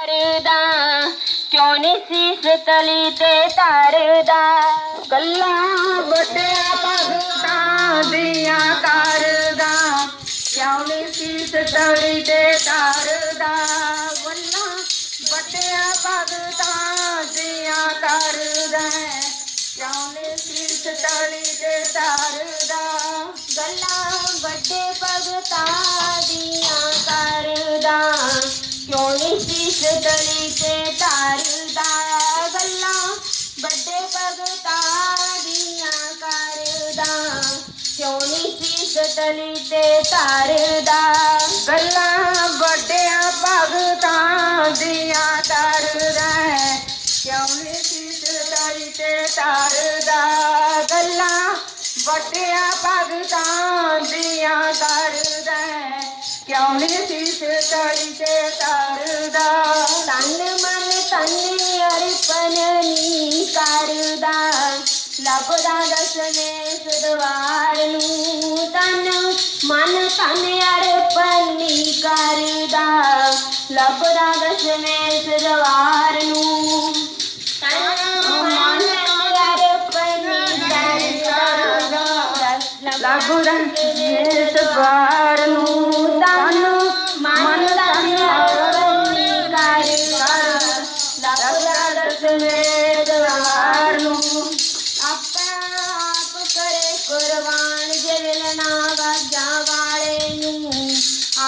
ਤਰਦਾ ਕਿਉਂ ਨੀ ਸੀਸ ਤਲੀ ਤੇ ਤਰਦਾ? ਗੱਲਾਂ ਵੱਡਿਆ ਭਗਤਾਂ ਦੀਆਂ ਕਰਦਾ, ਕਿਉਂ ਨੀ ਸੀਸ ਤਲੀ ਤੇ ਧਰਦਾ ਗੱਲਾਂ ਵੱਡਿਆ ਭਗਤਾਂ ਦੀਆਂ ਕਰਦਾ, ਕਿਉਂ ਨੀ ਸੀਸ ਤਲੀ ਤੇ ਧਰਦਾ ਤਲੀ ਗੱਲਾਂ ਵੱਡਿਆ ਭਗਤਾਂ ਦੀਆਂ ਕਰਦਾ ਕਿਉਂ ਨਹੀਂ ਸੀਸ ਤਲੀ ਤੇ ਧਰਦਾ ਤਨ ਮਨ ਤਨ ਅਰਪਣ ਨੀ ਕਰਦਾ। ਲੱਭਦਾ ਦਸਵੇਂ ਸੁਦਵਾਰ ਨੂੰ। ਤਨ ਮਨ ਤਨ ਅਰਪਣ ਨੀ ਕਰਦਾ। ਲੱਭਦਾ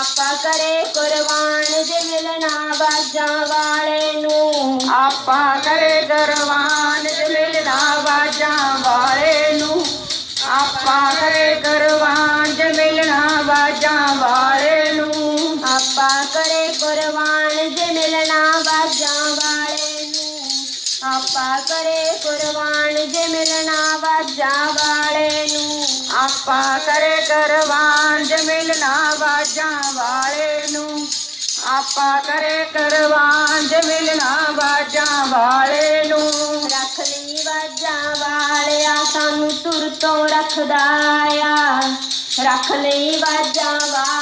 ਆਪਾ ਕਰੇ ਕੁਰਬਾਨ ਜਿਵਲ ਨਾ ਵਾਜਾਂ ਵਾਲੇ ਨੂੰ। ਆਪਾ ਕਰੇ ਗਰਵਾਨ ਮਿਲਣਾ ਬਾਜਾਂ ਵਾਲੇ ਨੂੰ। ਆਪਾ ਕਰੇ ਗਰਵਾਨ ਮਿਲਣਾ ਬਾਜਾਂ ਵਾਲੇ ਨੂੰ। ਆਪਾ ਕਰੇ ਕੁਰਬਾਨ ਵਾਲੇ ਨੂੰ ਆਪਾ ਕਰੇ ਕੁਰਬਾਨ ਜਿਵਲ ਨਾ ਵਾਜਾਂ ਵਾਲੇ ਨੂੰ। ਆਪਾ ਕਰੇ ਗਰਵਾਨ ਮਿਲਣਾ ਬਾਜਾਂ ਵਾਲੇ ਨੂੰ। ਆਪਾ ਕਰੇ ਗਰਵਾਨ ਮਿਲਣਾ ਬਾਜਾਂ ਵਾਲੇ ਨੂੰ। ਰੱਖ ਲਈ ਵਾਜਾਂ ਵਾਲਿਆ, ਸਾਨੂੰ ਤੁਰ ਤੋਂ ਰੱਖਦਾ ਆ। ਰੱਖ ਲਈ ਵਾਜਾਂ ਵਾਲਿਆ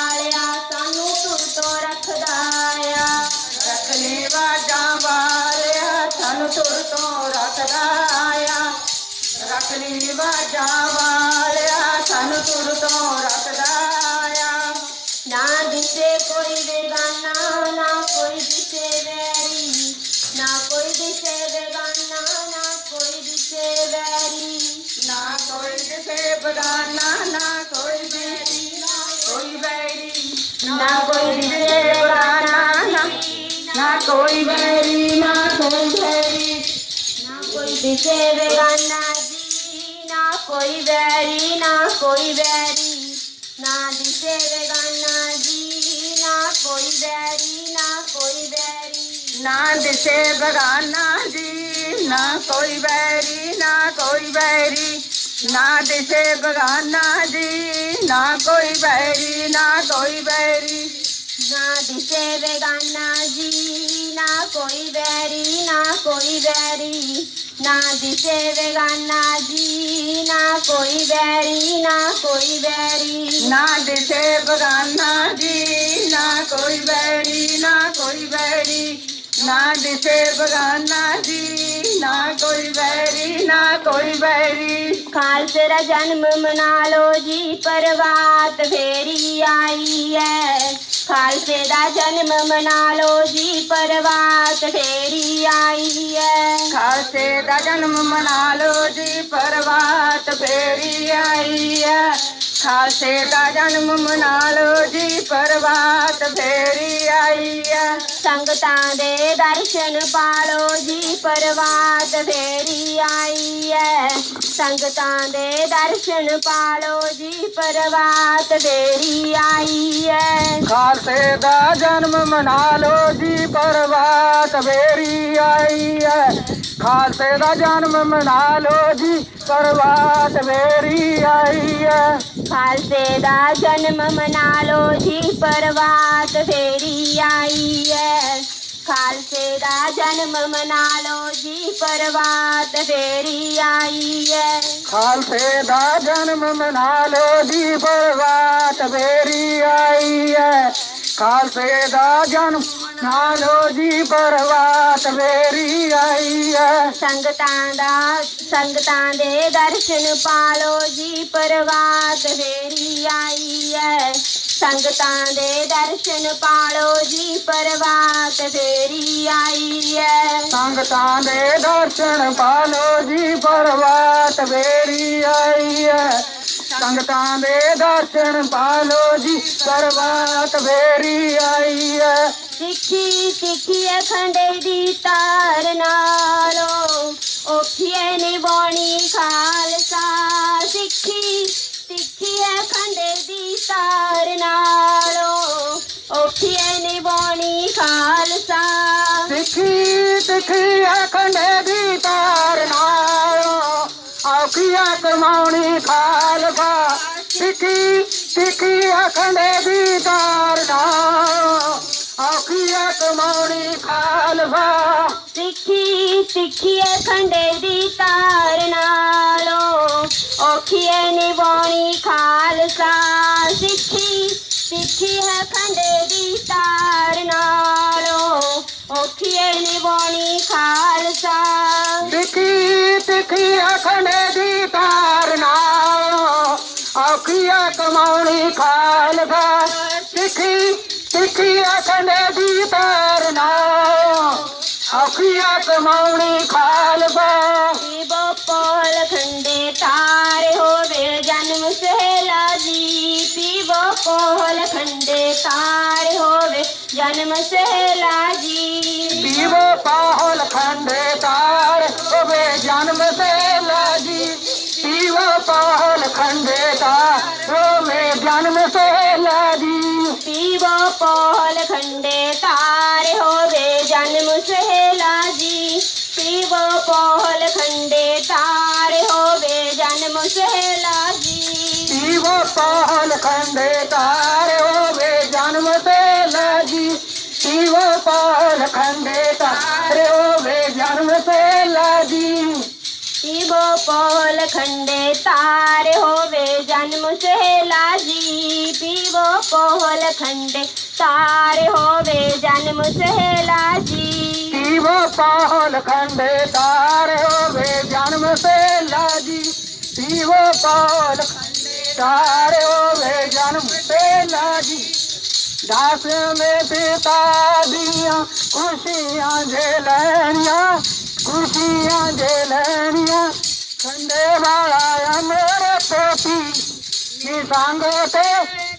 ਲੈ ਬਾਜਾਂ ਵਾਲਿਆ ਸਾਨੂੰ ਤੁਰ ਤੋਂ ਰੱਖਦਾ ਨਾ ਦਿਸੇ ਕੋਈ ਬੇਗਾਨਾ ਨਾ ਕੋਈ ਦਿਸੇ ਵੈਰੀ। ਨਾ ਕੋਈ ਦਿਸੇ ਬੇਗਾਨਾ ਨਾ ਕੋਈ ਦਿਸੇ ਵੈਰੀ। ਨਾ ਕੋਈ ਕਿਸੇ ਬਗਾਨਾ ਨਾ ਕੋਈ ਬੇਰੀ ਨਾ ਕੋਈ ਬੈਰੀ ਨਾ ਕੋਈ ਦਿਸੇ ਬੇਗਾਨਾ ਨਾ ਨਾ ਕੋਈ ਬੈਰੀ ਨਾ ਕੋਈ ਬੈਰੀ ਨਾ ਕੋਈ ਦਿਸੇ ਬੇਗਾਨਾ ਕੋਈ ਵੈਰੀ ਨਾ ਕੋਈ ਵੈਰੀ ਨਾ ਦਿਸੇ ਬੇਗਾਨਾ ਜੀ ਨਾ ਕੋਈ ਵੈਰੀ ਨਾ ਕੋਈ ਵੈਰੀ ਨਾ ਦਿਸੇ ਬਗਾਨਾ ਜੀ ਨਾ ਕੋਈ ਵੈਰੀ ਨਾ ਕੋਈ ਵੈਰੀ ਨਾ ਦਿਸੇ ਬਗਾਨਾ ਜੀ ਨਾ ਕੋਈ ਵੈਰੀ ਨਾ ਕੋਈ ਵੈਰੀ ਨਾ ਦਿਸੇ ਬੇਗਾਨਾ ਜੀ ਨਾ ਕੋਈ ਵੈਰੀ ਨਾ ਕੋਈ ਵੈਰੀ ਨਾ ਦਿਸੇ ਬੇਗਾਨਾ ਕੋਈ ਵੈਰੀ ਨਾ ਕੋਈ ਵੈਰੀ। ਨਾ ਦਿਸੇ ਬਗਾਨਾ ਜੀ ਨਾ ਕੋਈ ਬੈਰੀ ਨਾ ਕੋਈ ਬੈਰੀ ਨਾ ਦਿਸੇ ਬਗਾਨਾ ਜੀ ਨਾ ਕੋਈ ਬੈਰੀ ਨਾ ਕੋਈ ਬੈਰੀ ਖਾਲਸੇ ਦਾ ਜਨਮ ਮਨਾ ਲੋ ਜੀ ਪਰਵਾਤ ਫੇਰੀ ਆਈ ਹੈ। ਖਾਲਸੇ ਦਾ ਜਨਮ ਮਨਾ ਲੋ ਜੀ, ਪਰਵਾਤ ਫੇਰੀ ਆਈ ਹੈ। ਖਾਲਸੇ ਦਾ ਜਨਮ ਮਨਾ ਲੋ ਜੀ, ਪਰਵਾਤ ਫੇਰੀ ਆਈ ਹੈ। ਖਾਲਸੇ ਦਾ ਜਨਮ ਮਨਾ ਲੋ ਜੀ ਪਰਵਾਤ ਫੇਰੀ ਆਈ ਹੈ ਸੰਗਤਾਂ ਦੇ ਦਰਸ਼ਨ ਪਾਲੋ ਜੀ ਪਰਵਾਤ ਫੇਰੀ ਆਈ ਹੈ ਸੰਗਤਾਂ ਦੇ ਦਰਸ਼ਨ ਪਾਲੋ ਜੀ ਪਰਵਾਤ ਫੇਰੀ ਆਈ ਹੈ ਖਾਲਸੇ ਦਾ ਜਨਮ ਮਨਾ ਲੋ ਜੀ ਪਰਵਾਤ ਫੇਰੀ ਆਈ ਹੈ ਖਾਲਸੇ ਦਾ ਜਨਮ ਮਨਾ ਲੋ ਜੀ ਪਰਵਾਤ ਫੇਰੀ ਆਈ ਹੈ ਖਾਲਸੇ ਦਾ ਜਨਮ ਮਨਾ ਲੋ ਜੀ ਪਰਵਾਤ ਫੇਰੀ ਆਈ ਹੈ ਖਾਲਸੇ ਦਾ ਜਨਮ ਮਨਾ ਲੋ ਜੀ ਪਰਵਾਤ ਫੇਰੀ ਆਈ ਹੈ ਖਾਲਸੇ ਦਾ ਜਨਮ ਮਨਾ ਲੋ ਜੀ ਪਰਵਾਤ ਫੇਰੀ ਆਈ ਹੈ ਖਾਲਸੇ ਦਾ ਜਨਮ ਨਾਲੋ ਜੀ ਪਰਵਾਤ ਵੇਰੀ ਆਈ ਹੈ ਸੰਗਤਾਂ ਦਾ ਸੰਗਤਾਂ ਦੇ ਦਰਸ਼ਨ ਪਾਲੋ ਜੀ ਪਰਵਾਤ ਫੇਰੀ ਆਈ ਹੈ ਸੰਗਤਾਂ ਦੇ ਦਰਸ਼ਨ ਪਾਲੋ ਜੀ ਪਰਵਾਤ ਫੇਰੀ ਆਈ ਹੈ ਸੰਗਤਾਂ ਦੇ ਦਰਸ਼ਨ ਪਾਲੋ ਜੀ ਪਰਵਾਤ ਵੇਰੀ ਆਈ ਹੈ ਸੰਗਤਾਂ ਦੇ ਦਰਸ਼ਨ ਪਾਲੋ ਜੀ ਪਰਵਾਤ ਵੇਰੀ ਆਈ ਹੈ ਤਿੱਖੀ ਤਿੱਖੀ ਖੰਡੇ ਦੀ ਤਾਰ ਨਾਲੋਂ। ਔਖੀਏ ਨਿਵਾਣੀ ਖਾਲਸਾ। ਸਿੱਖੀ ਤਿੱਖੀ ਖੰਡੇ ਦੀ ਤਾਰ ਨਾਲੋਂ। ਔਖੀਏ ਨਿਵਾਣੀ ਖਾਲਸਾ। ਸਿੱਖੀ ਸਿੱਖੀ ਅਖੰਡੇ ਦੀ ਤਾਰ ਨਾਲੋਂ। ਔਖੀਆਂ ਕਮਾਉਣੀ ਖਾਲਸਾ। ਸਿੱਖੀ ਤਿੱਖੀ ਅਖੰਡੇ ਦੀ ਤਾਰ ਨਾਲੋਂ। ਔਖੀਆਂ ਕਮਾਉਣੀ ਖਾਲਸਾ ਤਿੱਖੀ ਤਿੱਖੀ ਖੰਡੇ ਦੀ ਤਾਰ ਨਾਲੋਂ ਔਖੀਏ ਨਿਵਾਣੀ ਖਾਲਸਾ ਸਿੱਖੀ ਤਿੱਖੀ ਹੈ ਖੰਡੇ ਦੀ ਤਾਰ ਨਾਲੋਂ ਔਖੀਏ ਨਿਵਾਣੀ ਖਾਲਸਾ ਸਿੱਖੀ ਸਿੱਖੀ ਅਖੰਡੇ ਦੀ ਤਾਰ ਨਾਲੋਂ ਔਖੀਆਂ ਕਮਾਉਣੀ ਖਾਲਸਾ ਸਿੱਖੀ ਸਿੱਖੀ ਅਖੰਡੇ ਦੀ ਤਾਰ ਨਾਲੋਂ? ਔਖੀਆਂ ਕਮਾਉਣੀ ਖਾਲਸਾ। ਪੀਬੋ ਪੋਲ ਖੰਡੇ ਤਾਰ ਹੋਵੇ ਜਨਮ ਸਹਿਲਾ ਜੀ। ਪੀਬੋ ਪੋਲ ਖੰਡੇ ਤਾਰ ਹੋਵੇ ਜਨਮ ਸਹਿਲਾ ਜੀ। ਪੀਵੋ ਪਾਹਲ ਖੰਡੇ ਤਾਰ ਹੋਵੇ ਜਨਮ ਪਾਹਲ ਖੰਡੇ ਤਾਰ ਹੋਵੇ ਜਨਮ ਤੇ ਲਾਜੀ ਪੀਵੋ ਪੋਲ ਖੰਡੇ ਤਾਰ ਜਨਮ ਜੀ। ਪੀਵੋ ਪੋਲ ਖੰਡੇ ਤਾਰ ਹੋਵੇ ਜਨਮ ਸਹਿਲਾ ਜੀ। ਪੀਵੋ ਪਾਹਲ ਖੰਡੇ ਤਾਰ ਹੋਵੇ ਜਨਮ ਤੇ ਲਾਜੀ ਪੀਵੋ ਪਾਹਲ ਖੰਡੇ ਤਾਰ ਹੋਵੇ ਜਨਮ ਤੇ ਲਾਜੀ ਪੀਵੋ ਪੋਲ ਖੰਡੇ ਤਾਰ ਹੋਵੇ ਜਨਮ ਸਹਿਲਾ ਜੀ। ਪੀਵੋ ਪੋਲ ਖੰਡੇ ਤਾਰ ਹੋਵੇ ਜਨਮ ਸਹਿਲਾ ਜੀ। ਪੀਵੋ ਪਾਹਲ ਖੰਡੇ ਤਾਰ ਹੋਵੇ ਜਨਮ ਤੇ ਲਾਜੀ ਪੀਵੋ ਪਾਹਲ ਖੰਡੇ ਤਾਰ ਹੋਵੇ ਜਨਮ ਸਹਿਲਾ ਜੀ। ਦਾਸ ਮੇ ਪਿਤਾ ਦੀਆਂ ਖੁਸ਼ੀਆਂ ਜੇ ਲੈਣੀਆਂ, ਖੁਸ਼ੀਆਂ ਜੇ ਲੈਣੀਆਂ। ਖੰਡੇ ਵਾਲਾ ਅਮਰ ਪੋਤੀ। ਨੀ ਸੰਗ ਤੇ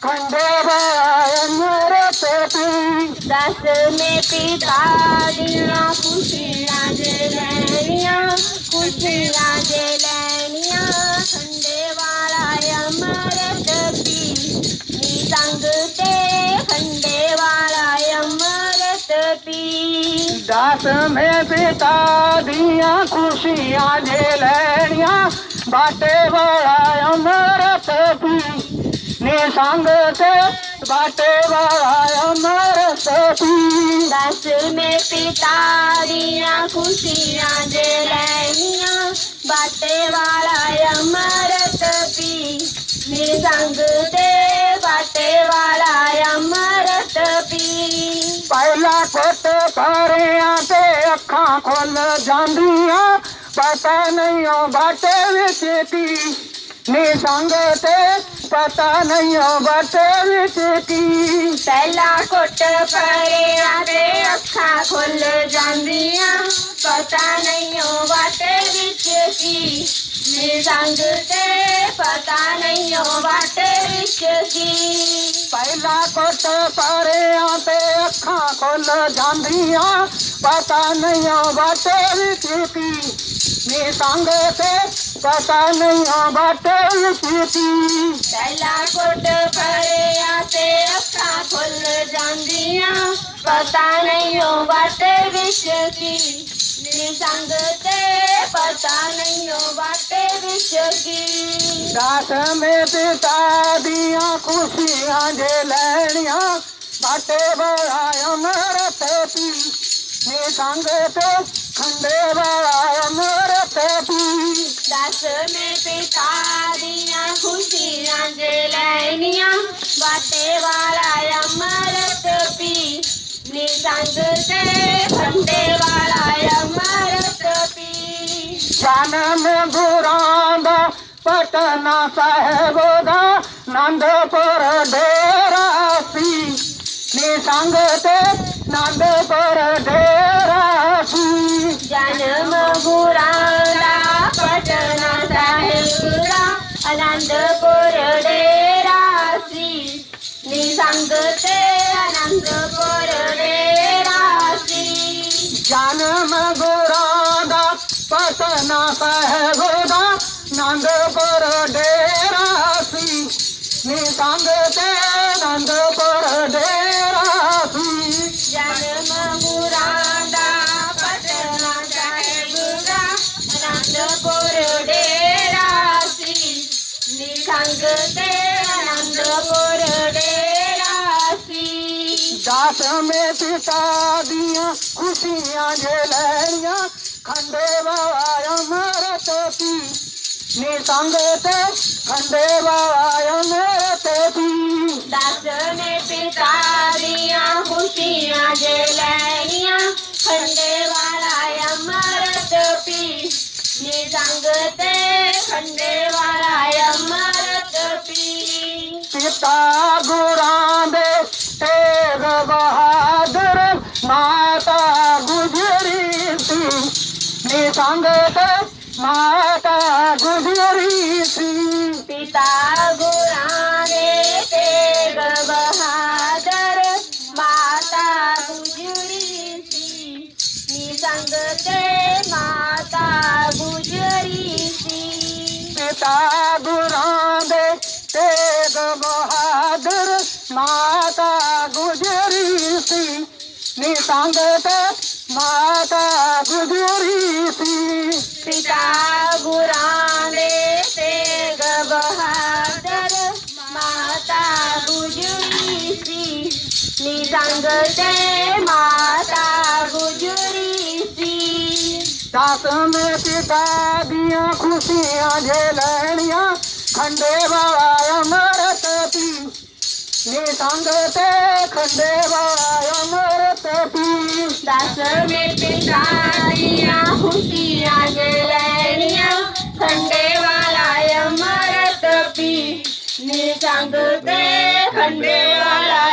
ਖੰਡੇ ਵਾਲਾ ਅਮਰ ਪੋਤੀ। ਦਸ ਮੇ ਪਿਤਾ ਦੀਆਂ ਖੁਸ਼ੀਆਂ ਦੇ ਲੈਣੀਆਂ, ਖੁਸ਼ੀਆਂ ਦੇ ਲੈਣੀਆਂ। ਦਾਸ ਮੈਂ ਪਿਤਾ ਦੀਆਂ ਖੁਸ਼ੀਆਂ ਜੇ ਲੈਣੀਆਂ, ਬਾਟੇ ਵਾਲਾ ਅਮਰਤ ਪੀ ਨੇ ਸੰਗ ਤੇ, ਬਾਟੇ ਵਾਲਾ ਅਮਰਤ ਪੀ ਦਸ ਮੈਂ ਪਿਤਾ ਦੀਆਂ ਖੁਸ਼ੀਆਂ ਜੇ ਲੈਣੀਆਂ, ਬਾਟੇ ਵਾਲਾ ਅਮਰਤ ਪੀ ਮੇਰੇ ਸੰਗ ਤੇ ਬਾਟੇ ਵਾਲਾ ਅਮਰਤ ਪੀ ਪਹਿਲਾ ਕੋਟ ਕਰਿਆਂ ਤੇ ਅੱਖਾਂ ਖੁੱਲ ਜਾਂਦੀਆਂ ਪਤਾ ਨਹੀਂ ਉਹ ਬਾਟੇ ਵਿੱਚ ਕੀ ਨੀ ਸੰਗ ਤੇ ਪਤਾ ਨਹੀਂ ਉਹ ਬਾਟੇ ਵਿੱਚ ਕੀ ਪਹਿਲਾ ਘੁੱਟ ਪਰਿਆ ਤੇ ਅੱਖਾਂ ਖੁੱਲ ਜਾਂਦੀਆਂ ਪਤਾ ਨਹੀਂ ਉਹ ਬਾਟੇ ਵਿੱਚ ਕੀ ਮੇਰੇ ਸੰਗ ਤੇ ਪਤਾ ਨਹੀਂ ਉਹ ਬਾਟੇ ਵਿੱਚ ਕੀ। ਪਹਿਲਾ ਕੋਟ ਪਰਿਆਂ ਤੇ ਅੱਖਾਂ ਖੁੱਲ ਜਾਂਦੀਆਂ ਪਤਾ ਨਹੀਂ ਉਹ ਬਾਟੇ ਵਿੱਚ ਕੀ। ਨੀ ਸੰਗ ਤੇ ਪਤਾ ਨਹੀਂ ਉਹ ਬਾਟੇ ਵਿੱਚ ਕੀ। ਪਹਿਲਾ ਘੁੱਟ ਪਰਿਆ ਤੇ ਅੱਖਾਂ ਖੁੱਲ ਜਾਂਦੀਆਂ ਪਤਾ ਨਹੀਂ ਉਹ ਬਾਟੇ ਵਿੱਚ ਕੀ। ਨੀ ਸੰਗ ਤੇ ਪਤਾ ਵਿੱਚ ਕੀ ਦਾਸ ਮੇ ਪਿਤਾ ਦੀਆਂ ਖੁਸ਼ੀਆਂ ਜੇ ਲੈਣੀਆਂ ਬਾਟੇ ਵਾਲਾ ਅਮਰਤ ਪੀ ਨੇ ਸੰਗ ਤੇ ਖੰਡੇ ਵਾਲਾ ਅਮਰਤ ਪੀ ਦਸ ਮੇ ਪਿਤਾ ਦੀਆਂ ਖੁਸ਼ੀਆਂ ਜੇ ਲੈਣੀਆਂ ਬਾਟੇ ਵਾਲਾ ਅਮਰਤ ਪੀ ਨੀ ਸੰਗ ਤੇ ਖੰਡੇ ਵਾਲਾ ਅਮਰਤ ਪੀ ਜਨਮ ਗੁਰਾਂ ਦਾ ਪਟਨਾ ਸਾਹਿਬ ਦਾ ਆਨੰਦਪੁਰ ਡੇਰਾ ਸੀ ਨੀ ਸੰਗ ਤੇ ਆਨੰਦਪੁਰ ਡੇਰਾ ਸੀ ਜਨਮ ਗੁਰਾਂ ਦਾ ਪਟਨਾ ਪਟਨਾ ਸਾਹਿਬ ਦਾ ਆਨੰਦਪੁਰ ਡੇਰਾ ਸੀ। ਨੀ ਸੰਗ ਤੇ ਆਨੰਦਪੁਰ ਡੇਰਾ ਸੀ। ਜਨਮ ਗੁਰਾਂ ਦਾ ਪਟਨਾ ਸਾਹਿਬ ਦਾ ਆਨੰਦਪੁਰ ਡੇਰਾ ਸੀ। ਨਿਸੰਗ ਤੇ ਆਨੰਦਪੁਰ ਡੇਰਾ ਸੀ। ਦਸਵੇਂ ਪਿਤਾ ਦੀਆਂ ਖੁਸ਼ੀਆਂ ਜੇ ਲੈਣੀਆਂ ਖੰਡੇ ਵਾਲਾ ਅਮਰਤ ਪੀ ਨੀ ਸੰਗ ਤੇ ਖੰਡੇ ਅਮਰਤ ਪੀ ਦਸਵੇਂ ਪਿਤਾ ਦੀਆਂ ਖੁਸ਼ੀਆਂ ਜੇ ਲੈਣੀਆਂ ਖੰਡੇ ਵਾਲਾ ਅਮਰਤ ਪੀ ਨਿਸੰਗ ਤੇ ਖੰਡੇ ਵਾਲਾ ਅਮਰਤ ਪੀ ਪਿਤਾ ਗੁਰਾਂ ਸੰਗ ਤੇ ਮਾਤਾ ਗੁਜਰੀ ਸੀ ਪਿਤਾ ਗੁਰਾਂ ਦੇ ਤੇਗ ਬਹਾਦਰ ਮਾਤਾ ਗੁਜਰੀ ਸੀ ਨਿਸੰਗ ਤੇ ਮਾਤਾ ਗੁਜਰੀ ਸੀ ਪਿਤਾ ਗੁਰਾਂ ਦੇ ਤੇਗ ਬਹਾਦਰ ਮਾਤਾ ਗੁਜਰੀ ਸੀ ਨੀ ਸੰਗ ਤੇ ਮਾਤਾ ਗੁਜਰੀ ਸੀ ਗੁਰਾਂ ਦੇ ਤੇਗ ਬਹਾਦਰ ਮਾਤਾ ਗੁਜਰੀ ਸੀ ਨਿਸੰਗ ਤੇ ਮਾਤਾ ਗੁਜਰੀ ਸੀ ਦਸਵੇਂ ਪਿਤਾ ਦੀਆਂ ਖੁਸ਼ੀਆਂ ਜੇ ਲੈਣੀਆਂ ਖੰਡੇ ਵਾਲਾ ਅਮਰਤ ਪੀ ਨੀ ਸੰਗ ਤੇ ਖੰਡੇ ਵਾਲਾ ਅਮਰਤ ਪੀ ਦਸਵੇਂ ਪਿਤਾ ਦੀਆਂ ਖੁਸ਼ੀਆਂ ਰੰਗ ਦੇ ਖੰਡੇ ਵਾਲਾ